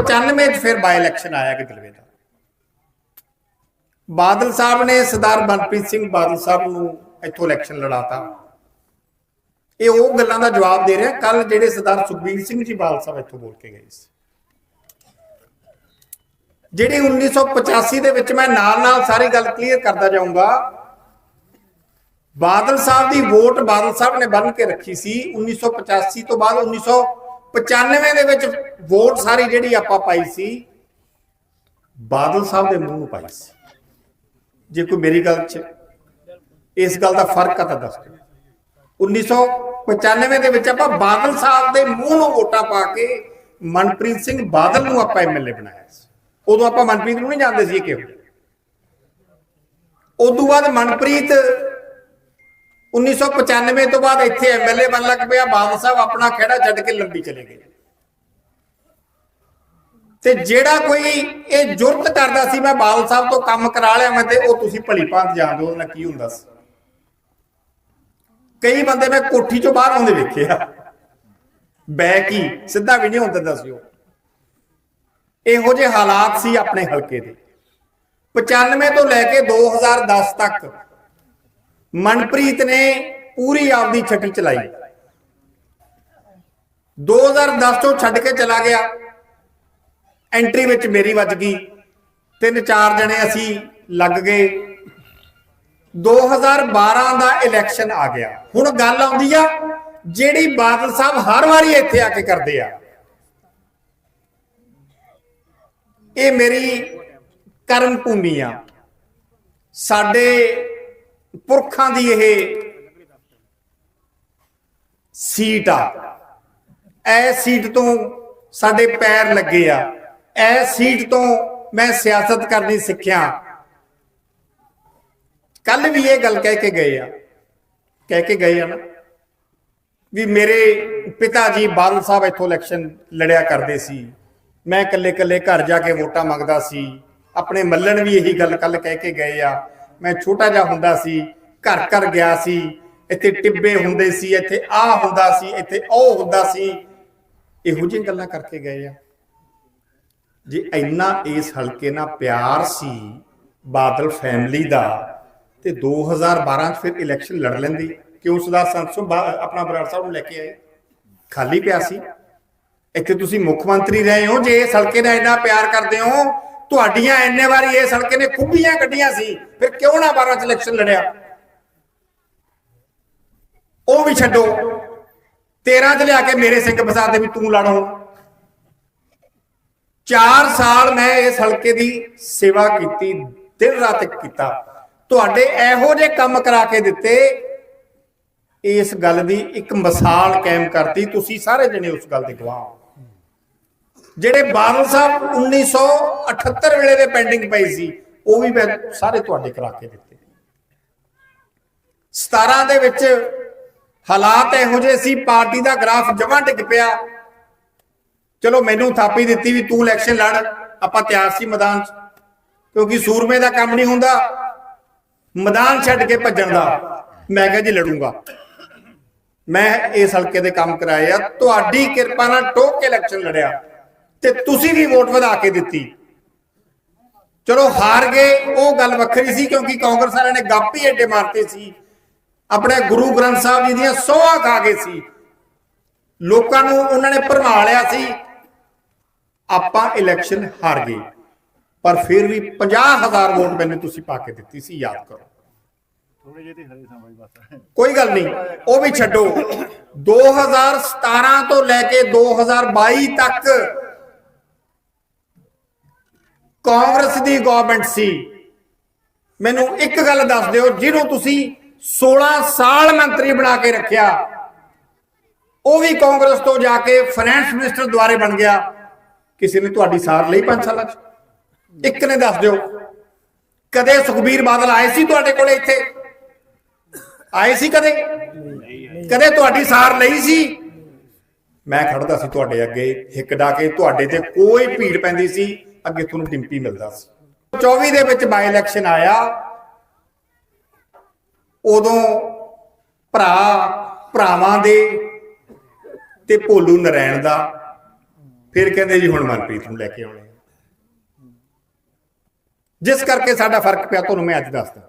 1995 ਚ ਫਿਰ ਬਾਈ ਇਲੈਕਸ਼ਨ ਆਇਆ ਕਿ ਦਾ ਬਾਦਲ ਸਾਹਿਬ ਨੇ ਸਰਦਾਰ ਮਨਪ੍ਰੀਤ ਸਿੰਘ ਬਾਦਲ ਸਾਹਿਬ ਨੂੰ ਇੱਥੋਂ ਇਲੈਕਸ਼ਨ ਲੜਾਤਾ। ਇਹ ਉਹ ਗੱਲਾਂ ਦਾ ਜਵਾਬ ਦੇ ਰਿਹਾ। ਕੱਲ ਜਿਹੜੇ ਸਰਦਾਰ ਸੁਖਬੀਰ ਸਿੰਘ ਜੀ ਬਾਦਲ ਸਾਹਿਬ ਇੱਥੋਂ ਬੋਲ ਕੇ ਗਏ ਸੀ। ਜਿਹੜੀ 1985 ਦੇ ਵਿੱਚ ਮੈਂ ਨਾਲ-ਨਾਲ ਸਾਰੀ ਗੱਲ ਕਲੀਅਰ ਕਰਦਾ ਜਾਊਂਗਾ। ਬਾਦਲ ਸਾਹਿਬ ਦੀ ਵੋਟ ਬਾਦਲ ਸਾਹਿਬ ਨੇ ਬੰਨ ਕੇ ਰੱਖੀ ਸੀ। 1985 ਤੋਂ ਬਾਅਦ 1995 ਦੇ ਵਿੱਚ ਵੋਟ ਸਾਰੀ ਜਿਹੜੀ ਆਪਾਂ ਪਾਈ ਸੀ, ਬਾਦਲ ਸਾਹਿਬ ਦੇ ਮੂੰਹ ਨੂੰ ਪਾਈ ਸੀ। ਜੇ ਕੋਈ ਮੇਰੀ ਗੱਲ 'ਚ, ਇਸ ਗੱਲ ਦਾ ਫ਼ਰਕ ਆ ਤਾਂ ਦੱਸ ਦਿਓ। 1995 ਦੇ ਵਿੱਚ ਆਪਾਂ ਬਾਦਲ ਸਾਹਿਬ ਦੇ ਮੂੰਹ ਨੂੰ ਵੋਟਾਂ ਪਾ ਕੇ ਮਨਪ੍ਰੀਤ ਸਿੰਘ ਬਾਦਲ ਨੂੰ ਆਪਾਂ ਐਮਐਲਏ ਬਣਾਇਆ ਸੀ। ਉਦੋਂ ਆਪਾਂ ਮਨਪ੍ਰੀਤ ਨੂੰ ਨਹੀਂ ਜਾਣਦੇ ਸੀ ਇਹ ਕਿਉਂ। ਉਦੋਂ ਬਾਅਦ ਮਨਪ੍ਰੀਤ 1995 ਤੋਂ ਬਾਅਦ ਇੱਥੇ ਐਮਐਲਏ ਬਣ ਲੱਗ ਪਿਆ, ਬਾਦਲ ਸਾਹਿਬ ਆਪਣਾ ਖੇੜਾ ਛੱਡ ਕੇ ਲੰਬੀ ਚਲੇ ਗਏ। ਤੇ ਜਿਹੜਾ ਕੋਈ ਇਹ ਜੁਰਤ ਕਰਦਾ ਸੀ, ਮੈਂ ਬਾਦਲ ਸਾਹਿਬ ਤੋਂ ਕੰਮ ਕਰਾ ਲਿਆ ਮੈਂ ਤੇ ਉਹ ਤੁਸੀਂ ਭਲੀ ਭਾਂਤ ਜਾਣਦੇ ਹੋ ਉਹਦੇ ਕੀ ਹੁੰਦਾ ਸੀ। ਕਈ ਬੰਦੇ ਮੈਂ ਕੋਠੀ ਚੋਂ ਬਾਹਰ ਆਉਂਦੇ ਵੇਖੇ ਆ। ਬੈਕ ਹੀ, ਸਿੱਧਾ ਵੀ ਨਹੀਂ ਹੁੰਦਾ ਸੀ ਉਹ। ਇਹੋ ਜਿਹੇ ਹਾਲਾਤ ਸੀ ਆਪਣੇ ਹਲਕੇ ਦੇ। 95 ਤੋਂ ਲੈ ਕੇ 2010 ਤੱਕ ਮਨਪ੍ਰੀਤ ਨੇ ਪੂਰੀ ਆਪਦੀ ਛਟੀ ਚਲਾਈ। 2010 ਤੋਂ ਛੱਡ ਕੇ ਚਲਾ ਗਿਆ। ਐਂਟਰੀ ਵਿੱਚ ਮੇਰੀ ਵੱਜ ਗਈ। ਤਿੰਨ ਚਾਰ ਜਣੇ ਅਸੀਂ ਲੱਗ ਗਏ। 2012 ਦਾ ਇਲੈਕਸ਼ਨ ਆ ਗਿਆ। ਹੁਣ ਗੱਲ ਆਉਂਦੀ ਆ, ਜਿਹੜੀ ਬਾਦਲ ਸਾਹਿਬ ਹਰ ਵਾਰੀ ਇੱਥੇ ਆ ਕੇ ਕਰਦੇ ਆ। ਇਹ ਮੇਰੀ ਕਰਮ ਭੂਮੀ ਆ। ਸਾਡੇ ਪੁਰਖਾਂ ਦੀ ਇਹ ਸੀਟ ਆ। ਐ ਸੀਟ ਤੋਂ ਸਾਡੇ ਪੈਰ ਲੱਗੇ ਆ। ਐ ਸੀਟ ਤੋਂ ਮੈਂ ਸਿਆਸਤ ਕਰਨੀ ਸਿੱਖਿਆ। ਕੱਲ ਵੀ ਇਹ ਗੱਲ ਕਹਿ ਕੇ ਗਏ ਆ। ਕਹਿ ਕੇ ਗਏ ਆ ਨਾ ਵੀ ਮੇਰੇ ਪਿਤਾ ਜੀ ਬਾਦਲ ਸਾਹਿਬ ਇੱਥੋਂ ਇਲੈਕਸ਼ਨ ਲੜਿਆ ਕਰਦੇ ਸੀ। ਮੈਂ ਇਕੱਲੇ ਇਕੱਲੇ ਘਰ ਜਾ ਕੇ ਵੋਟਾਂ ਮੰਗਦਾ ਸੀ। ਆਪਣੇ ਮੱਲਣ ਵੀ ਇਹੀ ਗੱਲ ਕੱਲ ਕਹਿ ਕੇ ਗਏ ਆ। ਮੈਂ ਛੋਟਾ ਜਿਹਾ ਹੁੰਦਾ ਸੀ, ਘਰ ਘਰ ਗਿਆ ਸੀ, ਇੱਥੇ ਟਿੱਬੇ ਹੁੰਦੇ ਸੀ, ਇੱਥੇ ਆ ਹੁੰਦਾ ਸੀ, ਇੱਥੇ ਉਹ ਹੁੰਦਾ ਸੀ। ਇਹੋ ਜਿਹੀਆਂ ਗੱਲਾਂ ਕਰਕੇ ਗਏ ਆ। ਜੇ ਇੰਨਾ ਇਸ ਹਲਕੇ ਨਾਲ ਪਿਆਰ ਸੀ ਬਾਦਲ ਫੈਮਿਲੀ ਦਾ, ਤੇ 2012 ਚ ਫਿਰ ਇਲੈਕਸ਼ਨ ਲੜ ਲੈਂਦੀ, ਕਿਉਂ ਸਰਦਾਰ ਸੰਤ ਸਿੰਘ ਆਪਣਾ ਬਰਾੜ ਸਾਹਿਬ ਨੂੰ ਲੈ ਕੇ ਆਏ? ਖਾਲੀ ਪਿਆ ਸੀ। ਇੱਥੇ ਤੁਸੀਂ ਮੁੱਖ ਮੰਤਰੀ ਰਹੇ ਹੋ, ਜੇ ਇਸ ਹਲਕੇ ਨਾਲ ਇੰਨਾ ਪਿਆਰ ਕਰਦੇ ਹੋ ਤੁਹਾਡੀਆਂ ਇੰਨੇ ਵਾਰੀ ਇਸ ਹਲਕੇ ਨੇ ਖੁੱਬੀਆਂ ਕੱਢੀਆਂ ਸੀ, ਫਿਰ ਕਿਉਂ ਨਾ 12 ਚ ਇਲੈਕਸ਼ਨ ਲੜਿਆ? ਉਹ ਵੀ ਛੱਡੋ। 13 ਚ ਲਿਆ ਕੇ ਮੇਰੇ ਸਿੰਘ ਫਸਾ ਦੇ ਵੀ ਤੂੰ ਲੜ। ਹੁਣ 4 ਸਾਲ ਮੈਂ ਇਸ ਹਲਕੇ ਦੀ ਸੇਵਾ ਕੀਤੀ, ਦਿਨ ਰਾਤ ਕੀਤਾ। ਤੁਹਾਡੇ ਇਹੋ ਜਿਹੇ ਕੰਮ ਕਰਾ ਕੇ ਦਿੱਤੇ, ਇਸ ਗੱਲ ਦੀ ਇੱਕ ਮਿਸਾਲ ਕਾਇਮ ਕਰਤੀ। ਤੁਸੀਂ ਸਾਰੇ ਜਣੇ ਉਸ ਗੱਲ ਦੇ ਗਵਾਹ ਜਿਹੜੇ ਬਾਦਲ ਸਾਹਿਬ 1978 ਵੇਲੇ ਦੇ ਪੈਂਡਿੰਗ ਪਈ ਸੀ, ਉਹ ਵੀ ਮੈਂ ਸਾਰੇ ਤੁਹਾਡੇ ਕਰਾ ਕੇ ਦਿੱਤੇ। 17 ਦੇ ਵਿੱਚ ਹਾਲਾਤ ਇਹੋ ਜਿਹੇ ਸੀ, ਪਾਰਟੀ ਦਾ ਗ੍ਰਾਫ ਜਮਾਂ ਡਿੱਗ ਪਿਆ। ਚਲੋ ਮੈਨੂੰ ਥਾਪੀ ਦਿੱਤੀ ਵੀ ਤੂੰ ਇਲੈਕਸ਼ਨ ਲੜ, ਆਪਾਂ ਤਿਆਰ ਸੀ ਮੈਦਾਨ 'ਚ, ਕਿਉਂਕਿ ਸੂਰਮੇ ਦਾ ਕੰਮ ਨਹੀਂ ਹੁੰਦਾ। ਮੈਦਾਨ ਛੱਡ ਕੇ ਭੱਜਣ ਦਾ, ਮੈਂ ਕਿਹਾ ਜੀ ਲੜੂੰਗਾ। ਮੈਂ ਇਸ ਹਲਕੇ ਦੇ ਕੰਮ ਕਰਾਏ ਆ, ਤੁਹਾਡੀ ਕਿਰਪਾ ਨਾਲ ਟੋਕ ਕੇ ਇਲੈਕਸ਼ਨ ਲੜਿਆ। ਤੇ ਤੁਸੀਂ ਵੀ ਵੋਟ ਵਧਾ ਕੇ ਦਿੱਤੀ। ਚਲੋ ਹਾਰ ਗਏ ਉਹ ਗੱਲ ਵੱਖਰੀ ਸੀ ਕਿਉਂਕਿ ਕਾਂਗਰਸ ਵਾਲਿਆਂ ਨੇ ਗੱਪ ਹੀ ਏਡੇ ਮਾਰਤੇ ਸੀ। ਆਪਣੇ ਗੁਰੂ ਗ੍ਰੰਥ ਸਾਹਿਬ ਜੀ ਦੀਆਂ ਸੋਹਾਂ ਖਾ ਗਏ ਸੀ। ਲੋਕਾਂ ਨੂੰ ਉਹਨਾਂ ਨੇ ਭਰਮਾ ਲਿਆ ਸੀ। ਆਪਾਂ ਇਲੈਕਸ਼ਨ ਹਾਰ ਗਏ। ਪਰ ਫਿਰ ਵੀ 50000 ਵੋਟ ਮੈਨੂੰ ਤੁਸੀਂ ਪਾ ਕੇ ਦਿੱਤੀ ਸੀ ਯਾਦ ਕਰੋ। ਥੋੜੇ ਜਿਹੇ ਤੇ ਹਰੇ ਸਮਾਂ ਬਸ। ਕੋਈ ਗੱਲ ਨਹੀਂ ਉਹ ਵੀ ਛੱਡੋ। 2017 ਤੋਂ ਲੈ ਕੇ 2022 ਤੱਕ ਕਾਂਗਰਸ ਦੀ ਗਵਰਨਮੈਂਟ ਸੀ। ਮੈਨੂੰ ਇੱਕ ਗੱਲ ਦੱਸ ਦਿਓ, ਜਿਹਨੂੰ ਤੁਸੀਂ 16 ਸਾਲ ਮੰਤਰੀ ਬਣਾ ਕੇ ਰੱਖਿਆ, ਉਹ ਵੀ ਕਾਂਗਰਸ ਤੋਂ ਜਾ ਕੇ ਫਾਈਨੈਂਸ ਮਿਨਿਸਟਰ ਦੁਆਰੇ ਬਣ ਗਿਆ। ਕਿਸੇ ਨੇ ਤੁਹਾਡੀ ਸਾਰ ਲਈ 5 ਸਾਲਾਂ ਚ। ਇੱਕ ਨੇ ਦੱਸ ਦਿਓ, ਕਦੇ ਸੁਖਬੀਰ ਬਾਦਲ ਆਏ ਸੀ ਤੁਹਾਡੇ ਕੋਲੇ ਇੱਥੇ? ਆਏ ਸੀ ਕਦੇ? ਕਦੇ ਤੁਹਾਡੀ ਸਾਰ ਲਈ ਸੀ? ਮੈਂ ਖੜਦਾ ਸੀ ਤੁਹਾਡੇ ਅੱਗੇ ਹਿੱਕ ਡਾ ਕੇ ਤੁਹਾਡੇ ਤੇ ਕੋਈ ਭੀੜ ਪੈਂਦੀ ਸੀ। ਅੱਗੇ ਤੁਹਾਨੂੰ ਟਿੰਪੀ ਮਿਲਦਾ। ਸੀ 24 ਦੇ ਵਿੱਚ ਬਾਈ ਇਲੈਕਸ਼ਨ ਆਇਆ। ਉਦੋਂ ਭਰਾ, ਭਰਾਵਾਂ ਦੇ ਤੇ ਭੋਲੂ ਨਰੈਣ ਦਾ। ਫਿਰ ਕਹਿੰਦੇ ਜੀ ਹੁਣ ਮਨਪ੍ਰੀਤ ਨੂੰ ਲੈ ਕੇ ਆਉਣੇ ਜਿਸ ਕਰਕੇ ਸਾਡਾ ਫ਼ਰਕ ਪਿਆ, ਤੁਹਾਨੂੰ ਮੈਂ ਅੱਜ ਦੱਸਦਾ।